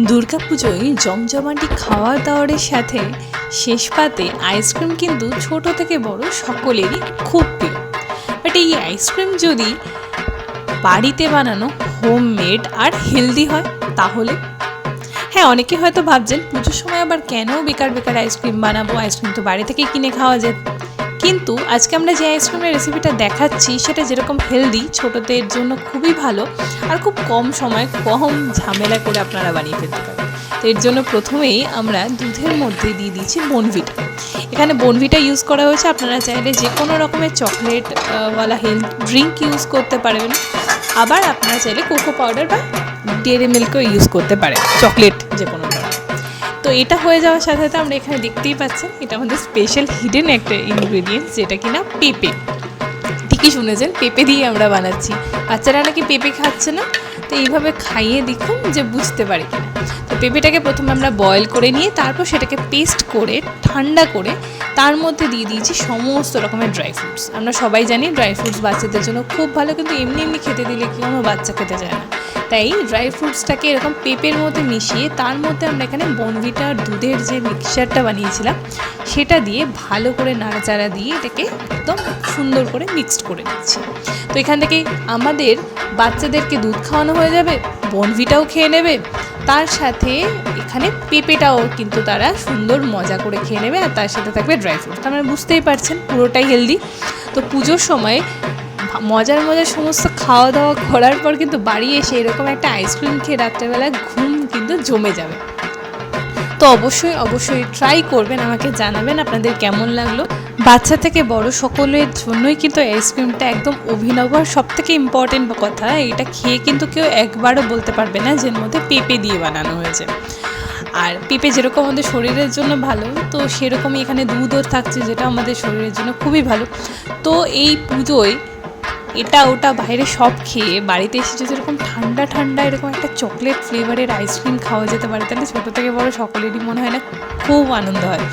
দুর্গাপুজোয় জমজমাটি খাওয়ার দাওয়ারের সাথে শেষ পাতে আইসক্রিম কিন্তু ছোট থেকে বড় সকলেরই খুব প্রিয়। বাট এই আইসক্রিম যদি বাড়িতে বানানো হোমমেড আর হেলদি হয়, তাহলে? হ্যাঁ অনেকে হয়তো ভাবছেন, পুজোর সময় আবার কেন বেকার বেকার আইসক্রিম বানাবো? আইসক্রিম তো বাড়ি থেকেই কিনে খাওয়া যায়। কিন্তু আজকে আমরা যে আইসক্রিমের রেসিপিটা দেখাচ্ছি, সেটা যেরকম হেলদি ছোটদের জন্য খুবই ভালো আর খুব কম সময় কম ঝামেলা করে আপনারা বানিয়ে ফেলতে পারেন। তো এর জন্য প্রথমেই আমরা দুধের মধ্যে দিয়ে দিচ্ছি বনভিটা এখানে বনভিটা ইউজ করা হয়েছে। আপনারা চাইলে যে কোনো রকমের চকলেট ওয়ালা হেলথ ড্রিঙ্ক ইউজ করতে পারবেন। আবার আপনারা চাইলে কোকো পাউডার বা ডেয়ারি মিল্কও ইউজ করতে পারেন। চকলেট যে কোনো তো এটা হয়ে যাওয়ার সাথে সাথে আমরা এখানে দেখতেই পাচ্ছি এটা আমাদের স্পেশাল হিডেন একটা ইনগ্রেডিয়েন্টস যেটা কিনা পেঁপে। ঠিকই শুনেছেন, পেঁপে দিয়ে আমরা বানাচ্ছি। বাচ্চারা নাকি পেঁপে খাচ্ছে না? তো এইভাবে খাইয়ে দেখুন যে বুঝতে পারে কিনা। তো পেঁপেটাকে প্রথমে আমরা বয়েল করে নিয়ে তারপর সেটাকে পেস্ট করে, ঠান্ডা করে তার মধ্যে দিয়ে দিয়েছি সমস্ত রকমের ড্রাই ফ্রুটস আমরা সবাই জানি ড্রাই ফ্রুটস বাচ্চাদের জন্য খুব ভালো, কিন্তু এমনি এমনি খেতে দিলে কোনো বাচ্চা খেতে চায় না। তাই ড্রাই ফ্রুটসটাকে এরকম পেঁপের মধ্যে মিশিয়ে তার মধ্যে আমরা এখানে বনভিটার দুধের যে মিক্সচারটা বানিয়েছিলাম, সেটা দিয়ে ভালো করে নাড়াচাড়া দিয়ে এটাকে একদম সুন্দর করে মিক্সড করে নিচ্ছি। তো এখান থেকে আমাদের বাচ্চাদেরকে দুধ খাওয়ানো হয়ে যাবে, বনভিটাও খেয়ে নেবে তার সাথে এখানে পেঁপেটাও কিন্তু তারা সুন্দর মজা করে খেয়ে নেবে আর তার সাথে থাকবে ড্রাই ফ্রুট তার মানে বুঝতেই পারছেন, পুরোটাই হেলদি তো পুজোর সময় মজার মজার সমস্ত খাওয়া দাওয়া করার পর কিন্তু বাড়ি এসে এরকম একটা আইসক্রিম খেয়ে রাত্রেবেলা ঘুম কিন্তু জমে যাবে। তো অবশ্যই অবশ্যই ট্রাই করবেন, আমাকে জানাবেন আপনাদের কেমন লাগল। বাচ্চা থেকে বড় সকলের জন্যই কিন্তু আইসক্রিমটা একদম অভিনব আর সব থেকে ইম্পর্টেন্ট কথা, এটা খেয়ে কিন্তু কেউ একবারও বলতে পারবে না যে মধ্যে পেঁপে দিয়ে বানানো হয়েছে। আর পেঁপে যেরকম আমাদের শরীরের জন্য ভালো, তো সেরকমই এখানে দুধও থাকছে যেটা আমাদের শরীরের জন্য খুবই ভালো। তো এই পুজোয় এটা ওটা বাইরে সব খেয়ে বাড়িতে এসে যদি এরকম ঠান্ডা ঠান্ডা এরকম একটা চকলেট ফ্লেভারের আইসক্রিম খাওয়া যেতে পারে, তাহলে ছোটো থেকে বড় সকলেরই মনে হয় না খুব আনন্দ হয়।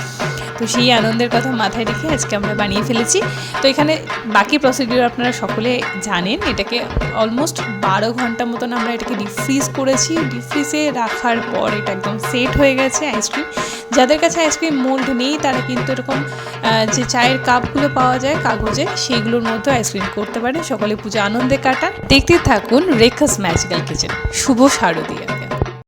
তো সেই আনন্দের কথা মাথায় রেখে আজকে আমরা বানিয়ে ফেলেছি। তো এখানে বাকি প্রসিডিওর আপনারা সকলে জানেন, এটাকে অলমোস্ট বারো ঘণ্টা মতন আমরা এটাকে ডিপ ফ্রিজ করেছি। ডিপ ফ্রিজে রাখার পর এটা একদম সেট হয়ে গেছে আইসক্রিম যাদের কাছে আইসক্রিম মোল্ড নেই, তারা কিন্তু এরকম যে চায়ের কাপগুলো পাওয়া যায়, কাগজে সেইগুলোর মধ্যে আইসক্রিম করতে পারে সকলে পুজো আনন্দে কাটান। দেখতে থাকুন রেখাস ম্যাজিক্যাল কিচেন শুভ শারদীয়াকে।